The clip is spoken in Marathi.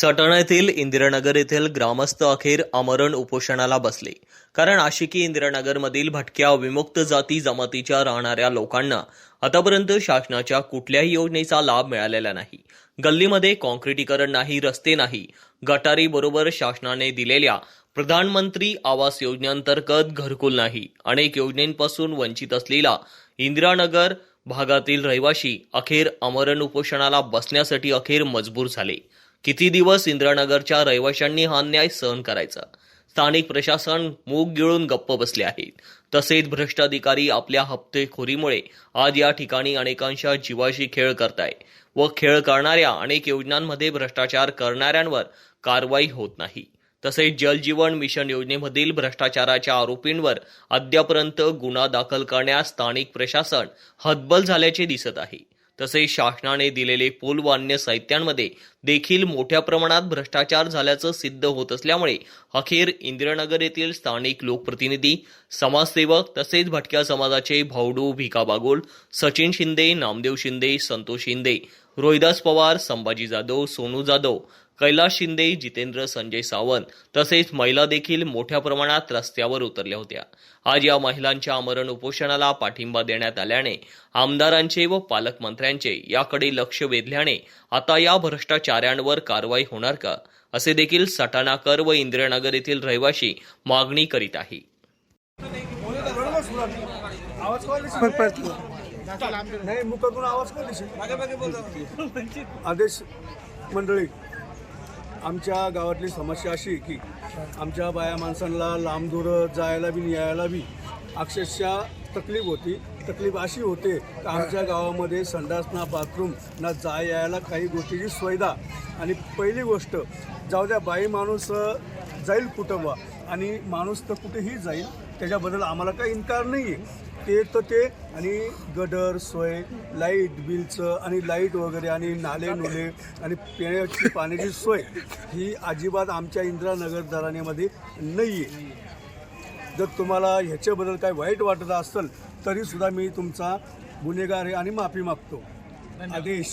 सटाणा येथील इंदिरानगर येथील ग्रामस्थ अखेर आमरण उपोषणाला बसले. कारण आशिकी इंदिरानगरमधील भटक्या विमुक्त जाती जमातीच्या राहणाऱ्या लोकांना आतापर्यंत शासनाच्या कुठल्याही योजनेचा लाभ मिळालेला नाही. गल्लीमध्ये कॉन्क्रिटीकरण नाही रस्ते नाही. गटारी बरोबर शासनाने दिलेल्या प्रधानमंत्री आवास योजनेअंतर्गत घरकुल नाही. अनेक योजनेपासून वंचित असलेला इंदिरानगर भागातील रहिवासी अखेर आमरण उपोषणाला बसण्यासाठी अखेर मजबूर झाले. किती दिवस इंद्रानगरच्या रहिवाशांनी हा अन्याय सहन करायचा? स्थानिक प्रशासन मूग गिळून गप्प बसले आहेत. तसेच भ्रष्ट अधिकारी आपल्या हप्तेखोरीमुळे आज या ठिकाणी अनेकांच्या जीवाशी खेळ करताय व खेळ करणाऱ्या अनेक योजनांमध्ये भ्रष्टाचार करणाऱ्यांवर कारवाई होत नाही. तसेच जलजीवन मिशन योजनेमधील भ्रष्टाचाराच्या आरोपींवर अद्यापर्यंत गुन्हा दाखल करण्यास स्थानिक प्रशासन हतबल झाल्याचे दिसत आहे. तसेच शासनाने दिलेले पूल व अन्य साहित्यांमध्ये देखील मोठ्या प्रमाणात भ्रष्टाचार झाल्याचं सिद्ध होत असल्यामुळे अखेर इंदिरानगर येथील स्थानिक लोकप्रतिनिधी समाजसेवक तसेच भटक्या समाजाचे भाऊडू भिका बागोल सचिन शिंदे नामदेव शिंदे संतोष शिंदे रोहिदास पवार संभाजी जाधव सोनू जाधव कैलास शिंदे जितेंद्र संजय सावंत तसेच महिला देखील मोठ्या प्रमाणात रस्त्यावर उतरल्या होत्या. आज या महिलांच्या आमरण उपोषणाला पाठिंबा देण्यात आल्याने आमदारांचे व पालकमंत्र्यांचे याकडे लक्ष वेधल्याने आता या भ्रष्टाचाऱ्यांवर कारवाई होणार का? असे देखील सटाणाकर व इंदिरानगर येथील रहिवाशी मागणी करीत आहे. नाही मुखातून आवाज कोण आदेश मंडळी आमच्या गावातली समस्या अशी आहे की आमच्या बाया माणसांना लांब दूर जायला बी यायला बी अक्षरशः तकलीफ होती. तकलीफ अशी होते की आमच्या गावामध्ये संडास ना बाथरूम ना जाय यायला काही गोष्टीची सुविधा. आणि पहिली गोष्ट जाऊ द्या बाई माणूस जाईल कुठं बा? आणि माणूस तर कुठेही जाईल. त्याच्याबद्दल आम्हाला काही इन्कार नाही आहे ते तर ते. आणि गडर सोय लाइट बिलचं आणि लाइट वगैरे आणि नाले नुले आणि पिण्याची पाण्याची सोय ही अजिबात आमच्या इंदिरानगर घराण्यामध्ये नाही आहे जर तुम्हाला ह्याच्याबद्दल काय वाईट वाटत असेल तरीसुद्धा मी तुमचा गुन्हेगार आहे आणि माफी मागतो. आदेश.